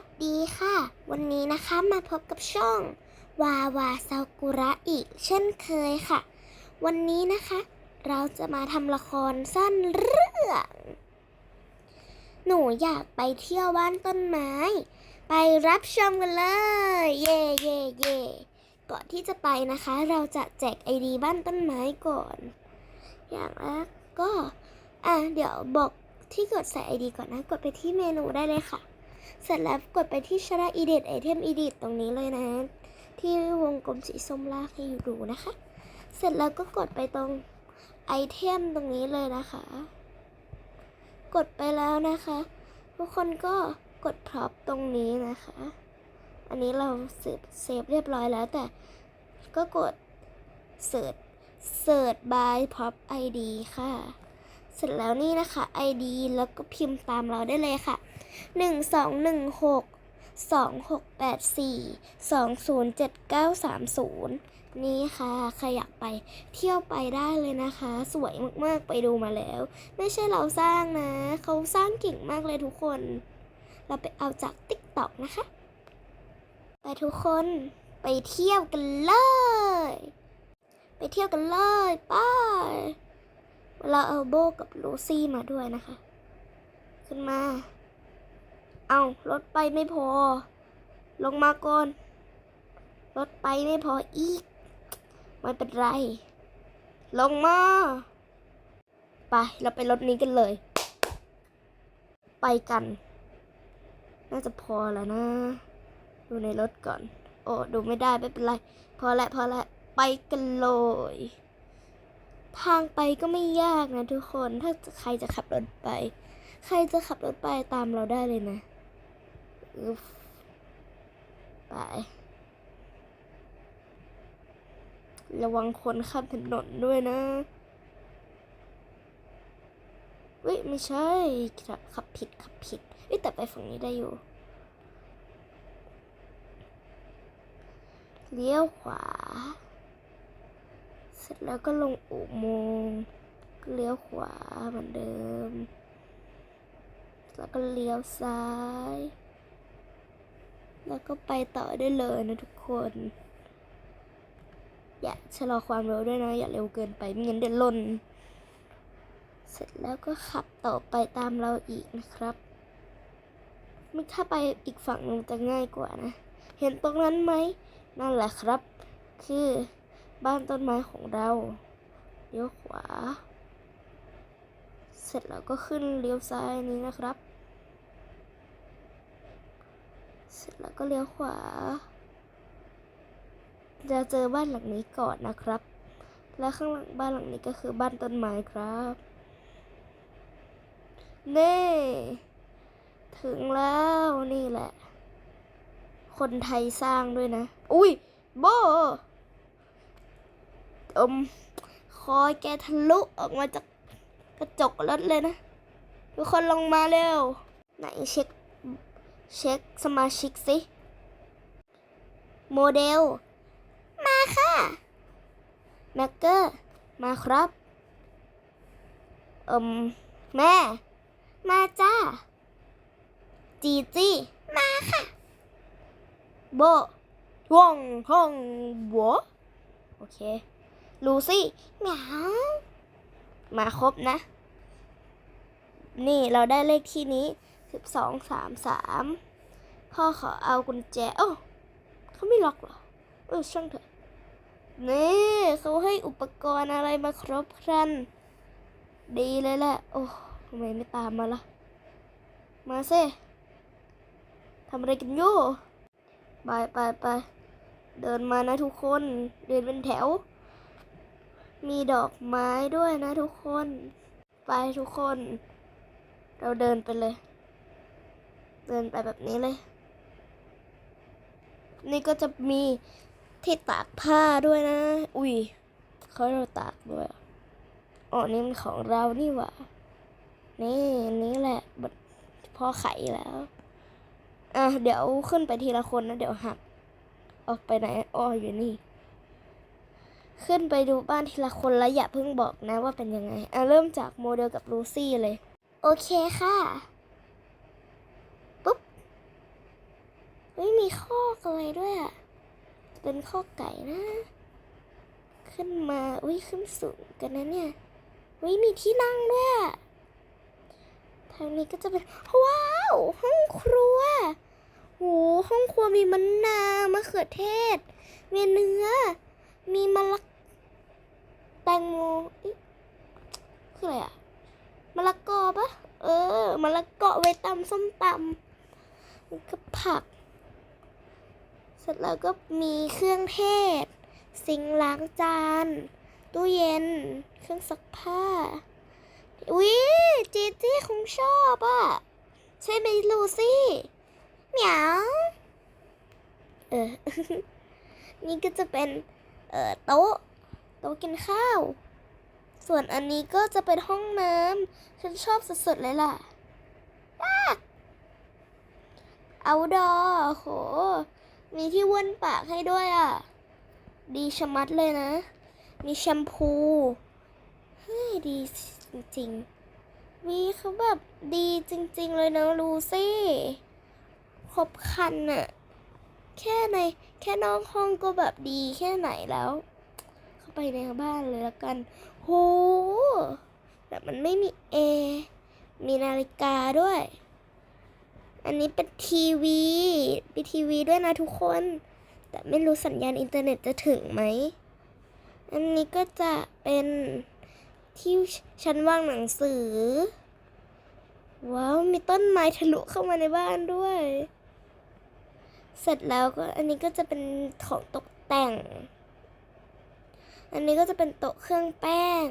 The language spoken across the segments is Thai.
สดีค่ะ วันนี้นะคะมาพบกับช่อง วาวาซากุระอีกเช่นเคยค่ะ วันนี้นะคะ เราจะมาทำละครสั้นเรื่อง หนูอยากไปเที่ยวบ้านต้นไม้ ไปรับชมกันเลย เย่เย่เย่ก่อนที่จะไปนะคะ เราจะแจกไอดีบ้านต้นไม้ก่อน อย่างแรกก็ อะเดี๋ยวบอกที่กดใส่ไอดีก่อนนะ กดไปที่เมนูได้เลยค่ะ เสร็จแล้วกดไปที่ชาระอีเดตไอเทมอีดิตตรงนี้เลยนะ ที่วงกลมสีส้มลากให้อยู่ดูนะคะ เสร็จแล้วก็กดไปตรงไอเทมตรงนี้เลยนะคะ กดไปแล้วนะคะ ทุกคนก็กดพร็อพตรงนี้นะคะ อันนี้เราเซฟเซฟเรียบร้อยแล้วแต่ก็กดเสิร์ชเสิร์ช by prop id ค่ะ เสร็จแล้วนี่นะคะ id แล้วก็พิมพ์ตามเราได้เลยค่ะ หนึ่งสองหนึ่งหกสองหกแปดสี่สองศูนย์เจ็ดเก้าสามศูนย์นี่ค่ะ ใครอยากไปเที่ยวไปได้เลยนะคะ สวยมากๆไปดูมาแล้ว ไม่ใช่เราสร้างนะ เขาสร้างเก่งมากเลยทุกคน เราไปเอาจากติ๊กต็อกนะคะ ไปทุกคนไปเที่ยวกันเลย ไปเที่ยวกันเลยไป้าเราเอาโบกับลูซี่มาด้วยนะคะ ขึ้นมา เอารถไปไม่พอ ลงมาก่อน รถไปไม่พออีก ไม่เป็นไร ลงมาไปเราไปรถนี้กันเลย ไปกัน น่าจะพอแล้วนะ ดูในรถก่อน โอ้ดูไม่ได้ไม่เป็นไร พอละพอละไปกันเลยทางไปก็ไม่ยากนะทุกคน ถ้าใครจะขับรถไป ใครจะขับรถไปตามเราได้เลยนะ อึ๊บไประวังคนข้ามถนนด้วยนะเฮ้ยไม่ใช่ครับขับผิดขับผิดเอ้ยแต่ไปฝั่งนี้ได้อยู่เลี้ยวขวา เสร็จแล้วก็ลงอุโมงค์เลี้ยวขวาเหมือนเดิม แล้วก็เลี้ยวซ้าย แล้วก็ไปต่อได้เลยนะทุกคน อย่าชะลอความเร็วด้วยนะ อย่าเร็วเกินไปไม่งั้นเดี๋ยวล่น เสร็จแล้วก็ขับต่อไปตามเราอีกนะครับไม่ถ้าไปอีกฝั่งนึงจะง่ายกว่านะ เห็นตรงนั้นไหม นั่นแหละครับ คือบ้านต้นไม้ของเราเลี้ยวขวา เสร็จแล้วก็ขึ้นเลี้ยวซ้ายนี้นะครับ เสร็จแล้วก็เลี้ยวขวา จะเจอบ้านหลังนี้ก่อนนะครับ และข้างหลังบ้านหลังนี้ก็คือบ้านต้นไม้ครับเน่ถึงแล้วนี่แหละ คนไทยสร้างด้วยนะ อุ้ยโบอมคอยแกทะลุออกมาจากกระจกรถเลยนะ ทุกคนลงมาเร็ว ไหนเช็ค เช็คสมาชิกสิ โมเดล มาค่ะแม็กเกอร์ มาครับ เอิมแม่ มาจ้า จีจี้ มาค่ะ โบว่องฮ่องหัวโอเค ลูซี่เหมียวมาครบนะ นี่เราได้เลขที่นี้ สิบสองสามสามพ่อขอเอากุญแจโอ้เขาไม่ล็อกเหรอเออช่างเถอะนี่เขาให้อุปกรณ์อะไรมาครบครัน ดีเลยแหละ โอ้ทำไมไม่ตามมาล่ะ มาสิทำอะไรกันอยู่ไปไปไปเดินมานะทุกคน เดินเป็นแถว มีดอกไม้ด้วยนะทุกคน ไปทุกคน เราเดินไปเลย เดินไปแบบนี้เลย นี่ก็จะมีที่ตากผ้าด้วยนะ อุ้ยเขาเราตากด้วยอ๋อนี่มันของเรานี่หว่า นี่นี้แหละพ่อไขแล้ว อะเดี๋ยวขึ้นไปทีละคนนะ เดี๋ยวหักออกไปไหนอ๋ออยู่นี่ ขึ้นไปดูบ้านทีละคนแล้วอย่าเพิ่งบอกนะว่าเป็นยังไง อะเริ่มจากโมเดลกับลูซี่เลย โอเคค่ะ ปุ๊บ ฮ้ยมีข้อกอะไรด้วยอะ เป็นข้อไก่นะ ขึ้นมาอุ้ยขึ้นสูงกันนะเนี่ยอุ้ยมีที่นั่งด้วย ทางนี้ก็จะเป็นว้าว ห้องครัวโหห้องครัวมีมะนาวมะเขือเทศ มีเนื้อ มีมะละแตงโมอ๊ะคืออะไรอะมะละกอปะเออมะละกอไว้ตำส้มตำแล้วก็ผัก ร็จแล้วก็มีเครื่องเทศซิงล้างจาน ตู้เย็น เครื่องซักผ้าวิจีจี้คงชอบอะ ใช่ไหมลูซี่เหมียวเออ นี่ก็จะเป็น เอ่อ โต๊ะ โต๊ะกินข้าว ส่วนอันนี้ก็จะเป็นห้องน้ำฉันชอบสุดๆเลยล่ะเอาดอโห มีที่ว่นปากให้ด้วยอะ ดีชะมัดเลยนะ มีแชมพู เฮ้ย ดีจริงๆวีเขาแบบดีจริง ๆ เลยนะลูซี่ ครบคันอะแค่ในแค่นอกห้องก็แบบดีแค่ไหนแล้ว เข้าไปในบ้านเลยละกัน โห แต่มันไม่มีแอร์มีนาฬิกาด้วย อันนี้เป็นทีวีมีทีวีด้วยนะทุกคน แต่ไม่รู้สัญญาณอินเทอร์เน็ตจะถึงไหม อันนี้ก็จะเป็นที่ชั้นวางหนังสือ ว้าว มีต้นไม้ทะลุเข้ามาในบ้านด้วย เสร็จแล้วก็อันนี้ก็จะเป็นของตกแต่ง อันนี้ก็จะเป็นโต๊ะเครื่องแป้ง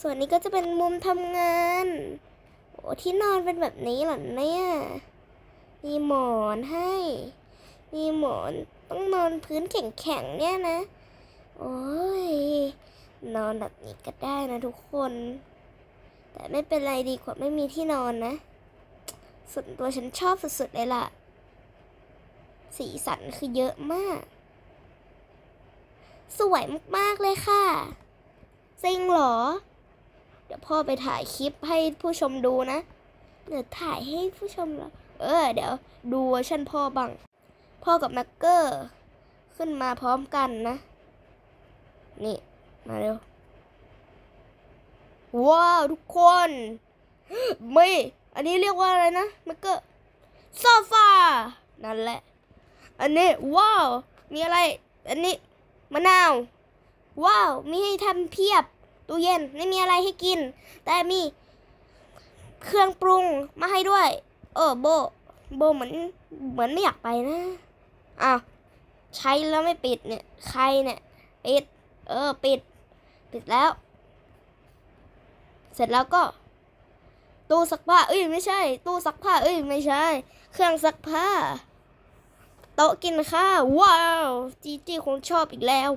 ส่วนนี้ก็จะเป็นมุมทำงาน ที่นอนเป็นแบบนี้เหรอเนี่ย มีหมอนให้ มีหมอนต้องนอนพื้นแข็งๆเนี่ยนะ โอ้ย นอนแบบนี้ก็ได้นะทุกคน แต่ไม่เป็นไรดีกว่าไม่มีที่นอนนะ ส่วนตัวฉันชอบสุดๆเลยล่ะ สีสันคือเยอะมาก สวยมากๆเลยค่ะจริงเหรอ เดี๋ยวพ่อไปถ่ายคลิปให้ผู้ชมดูนะ เดี๋ยวถ่ายให้ผู้ชมเรอเออ เดี๋ยวดูเวอร์ชันพ่อบ้าง พ่อกับแม็กเกอร์ ขึ้นมาพร้อมกันนะ นี่ มาเร็ว ว้าว ทุกคน ไม่ อันนี้เรียกว่าอะไรนะแม็กเกอร์โซฟา นั่นแหละ อันนี้ ว้าว มีอะไร อันนี้มะนาว ว้าว มีให้ทำเพียบ ตู้เย็นไม่มีอะไรให้กิน แต่มีเครื่องปรุงมาให้ด้วย เออโบ โบเหมือนเหมือนไม่อยากไปนะอ้าวใช้แล้วไม่ปิดเนี่ย ใครเนี่ยปิด เออปิด ปิดแล้ว เสร็จแล้วก็ตู้ซักผ้า เอ้ยไม่ใช่ ตู้ซักผ้า เอ้ยไม่ใช่ เครื่องซักผ้า โต๊ะกินข้าว ว้าว จีจีคงชอบอีกแล้ว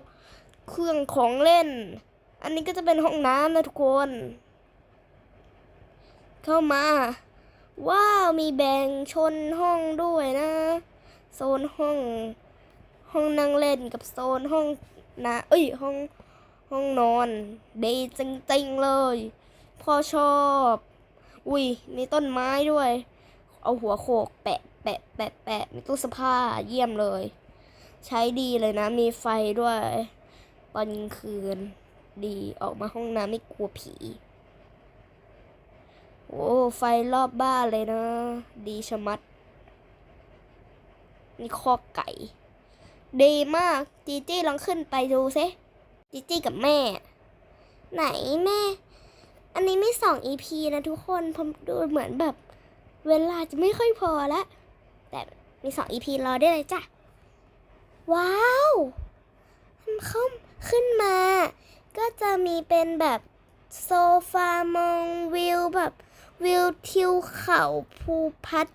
เครื่องของเล่น อันนี้ก็จะเป็นห้องน้ำนะทุกคน เข้ามา ว้าวมีแบ่งชนห้องด้วยนะ โซนห้อง ห้องนั่งเล่นกับโซนห้องนะเอ้ยห้องห้องนอน ดีจริงๆเลยพ่อชอบ อุ้ยมีต้นไม้ด้วย เอาหัวโขกแปะแปะแปะแปะมีตู้เสื้อผ้าเยี่ยมเลย ใช้ดีเลยนะ มีไฟด้วย ตอนกลางคืน ดีออกมาห้องน้ำไม่กลัวผี โอ้ไฟรอบบ้านเลยนะ ดีชะมัด นี่คอไก่ ดีมาก จีจี้ลองขึ้นไปดูซิจีจี้กับแม่ ไหนแม่ อันนี้ไม่สอง EP นะทุกคนผมดูเหมือนแบบ เวลาจะไม่ค่อยพอละแต่มีสอง EP รอได้เลยจ้ะ ว้าว มันเข้าขึ้นมา ก็จะมีเป็นแบบโซฟามองวิวแบบวิวทิวเขาภูพัด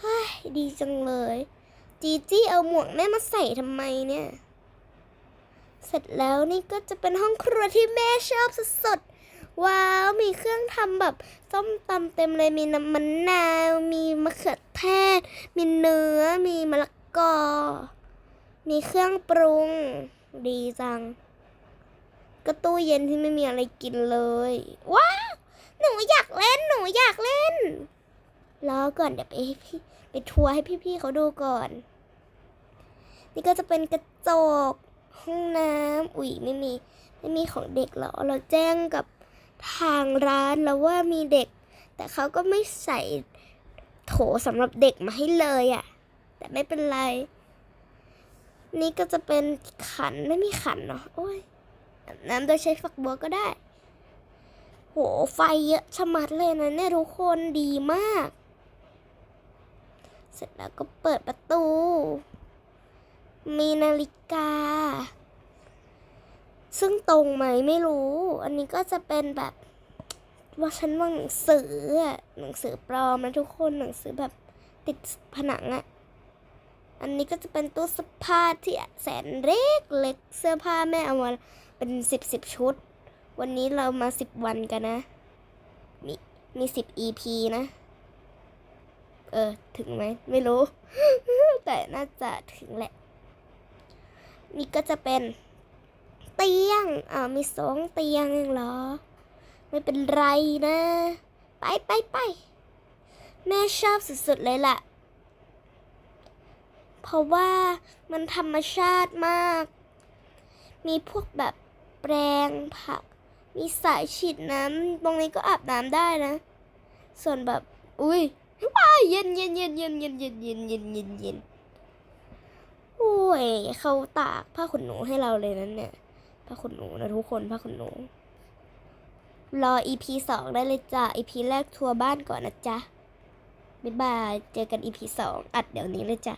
เฮ้ยดีจังเลย จีจี้เอาหมวกแม่มาใส่ทำไมเนี่ย เสร็จแล้วนี่ก็จะเป็นห้องครัวที่แม่ชอบสุดๆ ว้าว มีเครื่องทำแบบส้มตำเต็มเลยมีน้ำมันนาว มีมะเขือเทศ มีเนื้อ มีมะละกอ มีเครื่องปรุง ดีจัง ก็ตู้เย็นที่ไม่มีอะไรกินเลยว้าหนูอยากเล่นหนูอยากเล่นรอก่อนเดี๋ยวไปให้พี่ไปทัวร์ให้พี่ๆเขาดูก่อน นี่ก็จะเป็นกระจกห้องน้ำอุ๊ยไม่มีไม่มีของเด็กเหรอเราแจ้งกับทางร้านแล้วว่ามีเด็ก แต่เขาก็ไม่ใส่โถสำหรับเด็กมาให้เลยอะ่ะ แต่ไม่เป็นไร นี่ก็จะเป็นขันไม่มีขันเนาะโอ้ย อาบน้ำโดยใช้ฝักบัวก็ได้ โห ไฟเยอะชะมัดเลยนะเนี่ยทุกคนดีมาก เสร็จแล้วก็เปิดประตู มีนาฬิกา ซึ่งตรงไหมไม่รู้ อันนี้ก็จะเป็นแบบ ว่าฉันว่าหนังสืออหนังสือปลอมนะทุกคนหนังสือแบบติดผนังอะอันนี้ก็จะเป็นตู้เสื้อผ้าที่แสนเล็กเล็กเสื้อผ้าแม่เอามา เป็นสิบสิบชุด วันนี้เรามาสิบวันกันนะ มีมีสิบ EP นะ เออ ถึงไหม ไม่รู้ แต่น่าจะถึงแหละ นี่ก็จะเป็น เตียงอ่ามีสองเตียงเองเหรอ ไม่เป็นไรนะ ไปไปไปแม่ชอบสุดๆเลยล่ะ เพราะว่ามันธรรมชาติมาก มีพวกแบบ แปรงผัก มีสายฉีดน้ำตรงนี้ก็อาบน้ำได้นะ ส่วนแบบ อุ้ยว้าเย็นเย็นเย็นเย็นเย็นเย็นเย็นเย็นเย็นเย็นโอ้ยเขาตากผ้าขนหนูให้เราเลยนั้นเนี่ยผ้าขนหนูนะทุกคนผ้าขนหนู รอ EP สองได้เลยจ้ะ EP แรกทัวร์บ้านก่อนนะจ๊ะบ๊ายบาย เจอกัน EP สองอัดเดี๋ยวนี้เลยจ้ะ